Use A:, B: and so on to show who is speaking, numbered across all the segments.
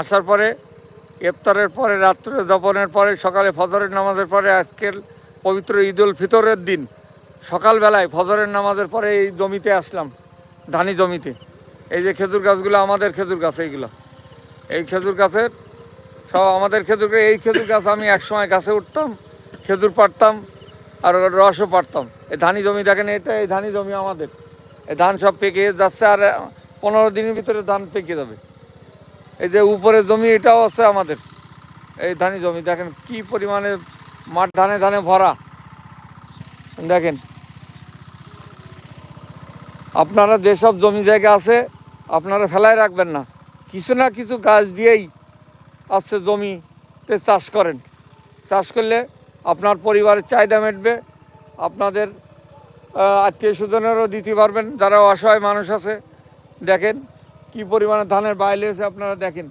A: আসার পরে ইফতারের পরে, রাত্রে যাপনের পরে, সকালে ফজরের নামাজের পরে, আজকের পবিত্র ঈদ উল ফিতরের দিন। সকালবেলায় ফজরের নামাজের পরে এই জমিতে আসলাম, ধানি জমিতে। এই যে খেজুর গাছগুলো, আমাদের খেজুর গাছ এইগুলো। এই খেজুর গাছের সব আমাদের খেজুর এই খেজুর গাছ আমি একসময় গাছে উঠতাম, খেজুর পারতাম আর রসও পারতাম এই ধানি জমি দেখেন, এটা এই ধানি জমি আমাদের। এই ধান সব পেকে যাচ্ছে আর পনেরো দিনের ভিতরে ধান পেকে যাবে। এই যে উপরে জমি এটাও আছে আমাদের। এই ধানি জমি, দেখেন কি পরিমাণে মাঠ ধানে ধানে ভরা। দেখেন। আপনারা যেসব জমি জায়গা আছে, আপনারা ফেলায় রাখবেন না। কিছু না কিছু গাছ দিয়েই আছে জমিতে চাষ করেন। চাষ করলে আপনার পরিবারের চাহিদা মেটবে, আপনাদের আত্মীয় স্বজনেরও দিতে পারবেন, যারা অসহায় মানুষ আছে। দেখেন কি পরিমাণে ধানের বাইলে এসে আপনারা দেখেন।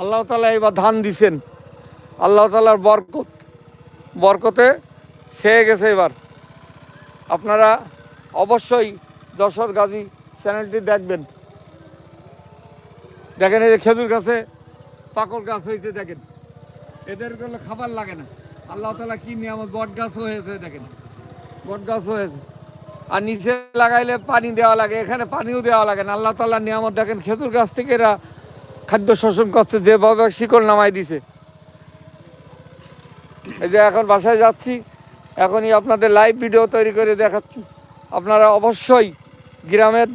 A: আল্লাহ তালা এবার ধান দিছেন। আল্লাহ তালার বরকত। বরকতে ছেয়ে গেছে এবার। আপনারা অবশ্যই যশোর গাজী চ্যানেলটি দেখবেন। দেখেন এই যে খেজুর গাছে পাকড় গাছ হয়েছে, দেখেন। এদের কোনো খাবার লাগে না। আল্লাহ তালা কি নিয়ামত বট গাছ হয়েছে, দেখেন। বট গাছ হয়েছে। আর নিচে লাগাইলে পানি দেওয়া লাগে, এখানে পানিও দেওয়া লাগে না। আল্লাহ তাল্লাহ নিয়ামত দেখেন, খেজুর গাছ থেকে এরা খাদ্য শোষণ করছে, যেভাবে শিকড় নামাই দিছে। এই যে এখন বাসায় যাচ্ছি, এখনই আপনাদের লাইভ ভিডিও তৈরি করে দেখাচ্ছি। আপনারা অবশ্যই গ্রামের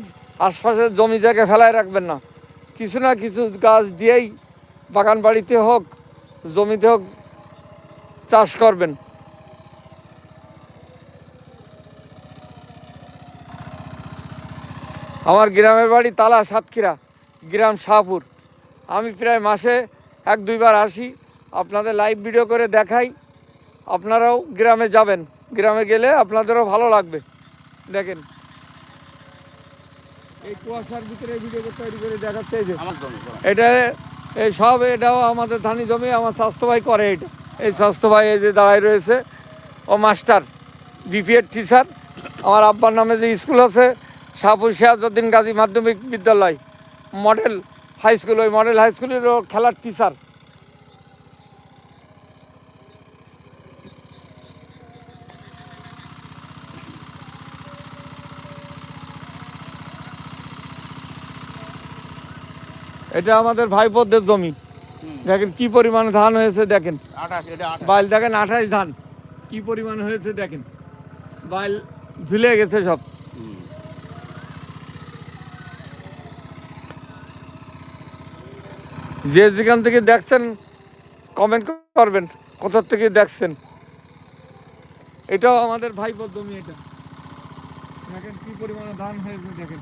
A: আশপাশের জমি জায়গায় ফেলায় রাখবেন না। কিছু না কিছু গাছ দিয়েই বাগান বাড়িতে হোক, জমিতে হোক চাষ করবেন। আমার গ্রামের বাড়ি তালা সাতক্ষীরা গ্রাম শাহপুর। আমি প্রায় মাসে এক দুইবার আসি আপনাদের লাইভ ভিডিও করে দেখাই আপনারাও গ্রামে যাবেন। গ্রামে গেলে আপনাদেরও ভালো লাগবে। দেখেন। এই কুয়াশার ভিতরে ভিডিও তৈরি করে দেখাচ্ছে এই যে। এটা এই সব এটাও আমাদের ধানি জমি আমার স্বাস্থ্য ভাই করে এটা। এই স্বাস্থ্য ভাই এই যে দাঁড়ায় রয়েছে ও মাস্টার বিপিএড টিচার। আমার আব্বার নামে যে স্কুল আছে শাহপুর সিয়াজউদ্দিন গাজী মাধ্যমিক বিদ্যালয় মডেল হাই স্কুল ওই মডেল হাই স্কুলের ও খেলার টিচার এটা আমাদের ভাইপোদের জমি। দেখেন কি পরিমাণে ধান হয়েছে দেখেন। বাইল দেখেন আঠাশ ধান। কি পরিমাণ হয়েছে দেখেন। বাইল ঝুলে গেছে সব। যে যেখান থেকে দেখছেন কমেন্ট করবেন, কোথার থেকে দেখছেন। এটাও আমাদের ভাইপোর জমি এটা। দেখেন কি পরিমাণে ধান হয়েছে, দেখেন।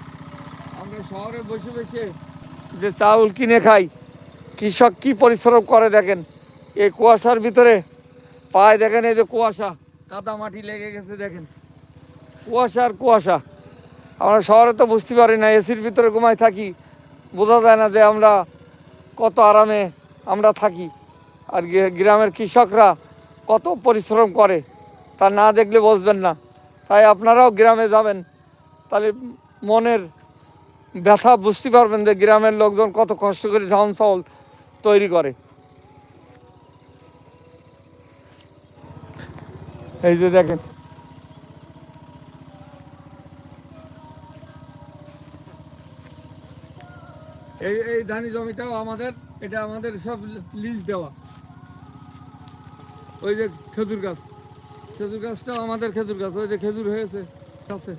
A: আমরা শহরে বসে বসে যে চাউল কিনে খাই, কৃষক কি পরিশ্রম করে দেখেন। এই কুয়াশার ভিতরে পায়ে দেখেন এই যে কুয়াশা, কাদা মাটি লেগে গেছে দেখেন। কুয়াশা আর কুয়াশা। আমরা শহরে তো বুঝতে পারি না, এসির ভিতরে ঘুমাই থাকি। বোঝা যায় না যে আমরা কত আরামে আমরা থাকি। আর গ্রামের কৃষকরা কত পরিশ্রম করে, তা না দেখলে বসবেন না। তাই আপনারাও গ্রামে যাবেন, তাহলে মনের ব্যথা বুঝতে পারবেন যে গ্রামের লোকজন কত কষ্ট করে ধান চাউল তৈরি করে। এই যে দেখেন এই এই ধানি জমিটাও আমাদের, এটা আমাদের সব লিজ দেওয়া। ওই যে খেজুর গাছ। খেজুর গাছটাও আমাদের খেজুর গাছ, ওই যে খেজুর হয়েছে, আছে।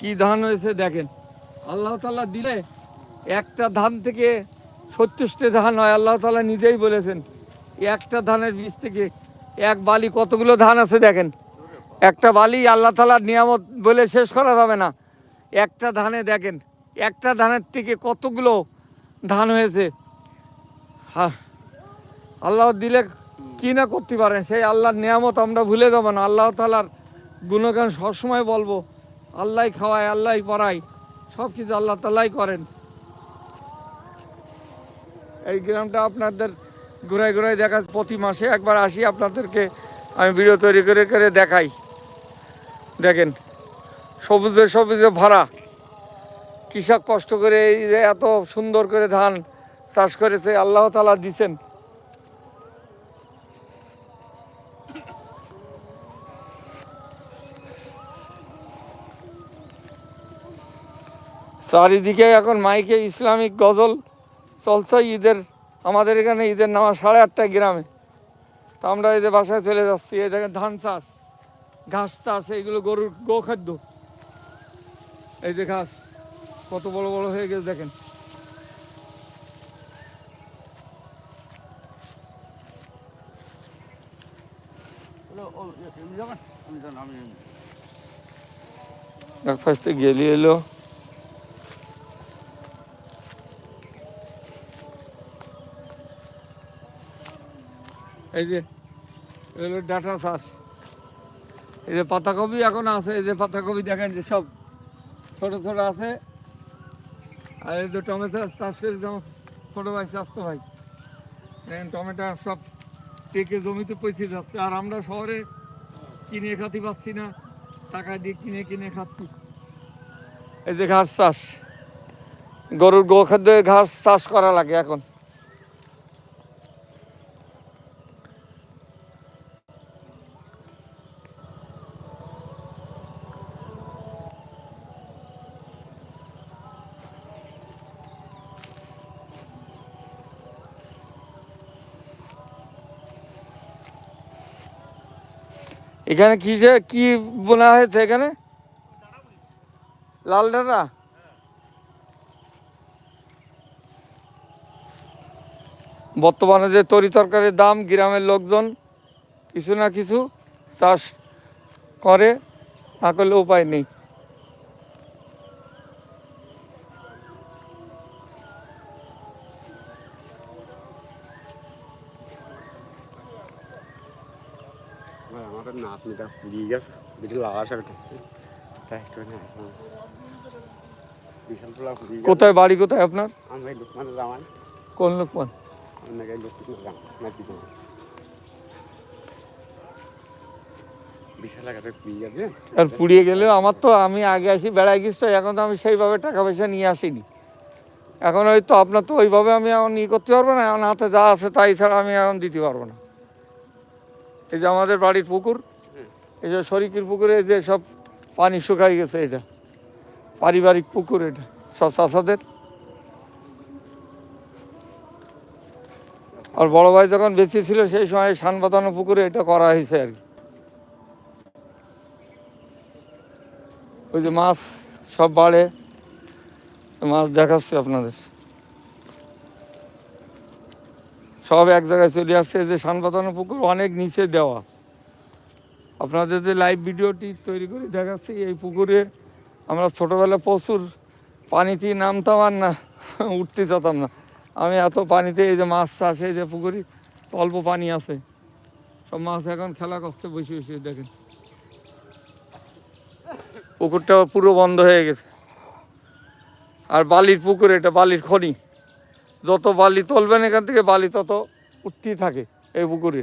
A: কি ধান হয়েছে দেখেন। আল্লাহ তাআলা দিলে একটা ধান থেকে সত্তরটি ধান হয়, আল্লাহ তালা নিজেই বলেছেন, একটা ধানের বীজ থেকে এক বালি কতগুলো ধান আছে দেখেন? একটা বালি আল্লাহ তালার নিয়ামত বলে শেষ করা যাবে না। একটা ধানে দেখেন, একটা ধানের থেকে কতগুলো ধান হয়েছে? হ্যাঁ আল্লাহ দিলে কি না করতে পারেন? সেই আল্লাহর নিয়ামত আমরা ভুলে যাব না। আল্লাহ তালার গুণগান সবসময় বলব আল্লাহ খাওয়ায় আল্লাহ পড়ায় সব কিছু আল্লাহ তালাই করেন। এই গ্রামটা আপনাদের ঘুরাই ঘুরাই দেখা প্রতি মাসে একবার আসি আপনাদেরকে আমি ভিডিও তৈরি করে করে দেখাই। দেখেন, সবুজে সবুজে ভরা। কৃষক কষ্ট করে এই যে এত সুন্দর করে ধান চাষ করেছে, আল্লাহ তালা দিছেন। চারিদিকে এখন মাইকে ইসলামিক গজল। চলছে ঈদের আমাদের এখানে ঈদের নামা সাড়ে আটটা গ্রামে। তো আমরা এই যে বাসায় চলে যাচ্ছি এই দেখেন ধান চাষ ঘাস চাষ এইগুলো গরুর গো খাদ্য এই যে ঘাস কত বড় বড় হয়ে গেছে দেখেন। গেলি এলো। এই যে এগুলো ডাটা চাষ। এই যে পাতাকপি এখন আছে, এই যে পাতাকপি দেখেন যে সব ছোট ছোট আছে। আর এই যে টমেটো চাষ করে, যেমন ছোটো ভাই, স্বাস্থ্য ভাই। দেখেন, টমেটো সব টেকে জমিতে পৌঁছে যাচ্ছে। আর আমরা শহরে কিনে খাতে পাচ্ছি না, টাকা দিয়ে কিনে কিনে খাচ্ছি। এই যে ঘাস চাষ, গরুর গো খাদ্য ঘাস চাষ করা লাগে এখন। এখানে কি যে, কি বোনা হয়েছে এখানে? লাল ডাটা? বর্তমানে যে তরি তরকারির দাম, গ্রামের লোকজন কিছু না কিছু চাষ করে, না করলে উপায় নেই।
B: গেছে বেশি আর কি
A: কোথায় বাড়ি কোথায় আপনার কোন লোকমান আর পুড়িয়ে গেলেও আমার তো আমি আগে আসি গেছি এখন তো আমি সেইভাবে টাকা পয়সা নিয়ে আসিনি। এখন ওই তো আপনার তো ওইভাবে আমি এখন ই করতে পারব না এখন হাতে যা আছে তাই ছাড়া আমি এখন দিতে পারব না। এই যে আমাদের বাড়ির পুকুর এই যে শরিকির পুকুরে যে সব পানি শুকাই গেছে এটা। পারিবারিক পুকুর এটা, সব চাষাদের আর বড় ভাই যখন বেঁচে ছিল, সেই সময় সান বাঁধানো পুকুরে এটা করা হয়েছে আর কি। ওই যে মাছ সব বাড়ে, মাছ দেখাচ্ছে আপনাদের। সব এক জায়গায় চলে আসছে যে সানপাতানো পুকুর অনেক নিচে দেওয়া। আপনাদের যে লাইভ ভিডিওটি তৈরি করে দেখাচ্ছি, এই পুকুরে আমরা ছোটোবেলা প্রচুর পানিতে নামতাম আর না, উঠতে যেতাম না। আমি এত পানিতে এই যে মাছ চাষ, এই যে পুকুরে অল্প পানি আছে। সব মাছ এখন খেলা করছে, বসে বসে দেখেন। পুকুরটা পুরো বন্ধ হয়ে গেছে। আর বালির পুকুর, এটা বালির খনি। যত বালি তুলবেন এখান থেকে, বালি তত উঠতেই থাকে এই পুকুরে।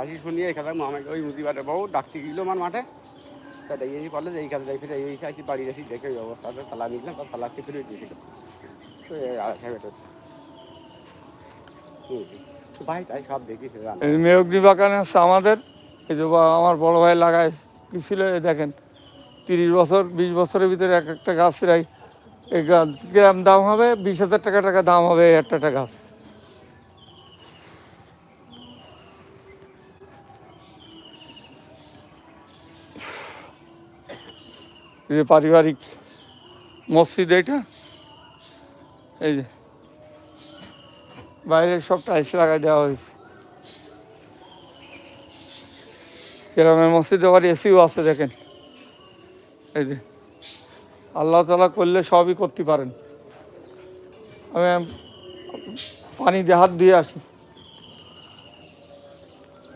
B: আসি শুনিয়ে এখানে আমাকে ওই মুদিবাটে বউ ডাকতে গেল আমার মাঠে। তা দেখি কলেজ এই কাজে যাই ফিরে এই আসি বাড়ি আসি, দেখে ওই অবস্থাতে তালা নিলাম তার তালা ফিরে দিয়েছিল। তো এই ভাই, তাই সব দেখি
A: এই মেয়গ্নি বাগান আছে আমাদের। এই যে আমার বড় ভাই লাগায়, কি ছিল, এই দেখেন। তিরিশ বছর, বিশ বছরের ভিতরে এক একটা গাছ প্রায় এই গ্রাম দাম হবে, বিশ হাজার টাকা টাকা দাম হবে এই একটা একটা গাছ। যে পারিবারিক মসজিদ এটা, এই যে বাইরে সব টাইলস লাগাই দেওয়া হয়েছে। গ্রামের মসজিদে আবার এসিও আছে দেখেন। এই যে আল্লাহ তালা করলে সবই করতে পারেন। আমি পানি দিয়ে হাত দিয়ে আসি।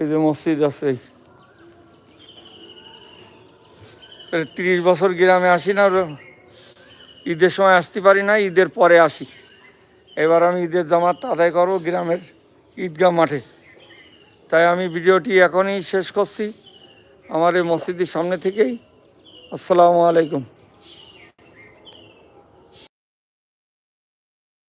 A: এই যে মসজিদ আছে এই। এই তিরিশ বছর গ্রামে আসি না ঈদের সময় আসতে পারি না, ঈদের পরে আসি। এবার আমি ঈদের জামাত আদায় করব গ্রামের ঈদগাহ মাঠে। তাই আমি ভিডিওটি এখনই শেষ করছি। আমার এই মসজিদের সামনে থেকেই। আসসালামু আলাইকুম।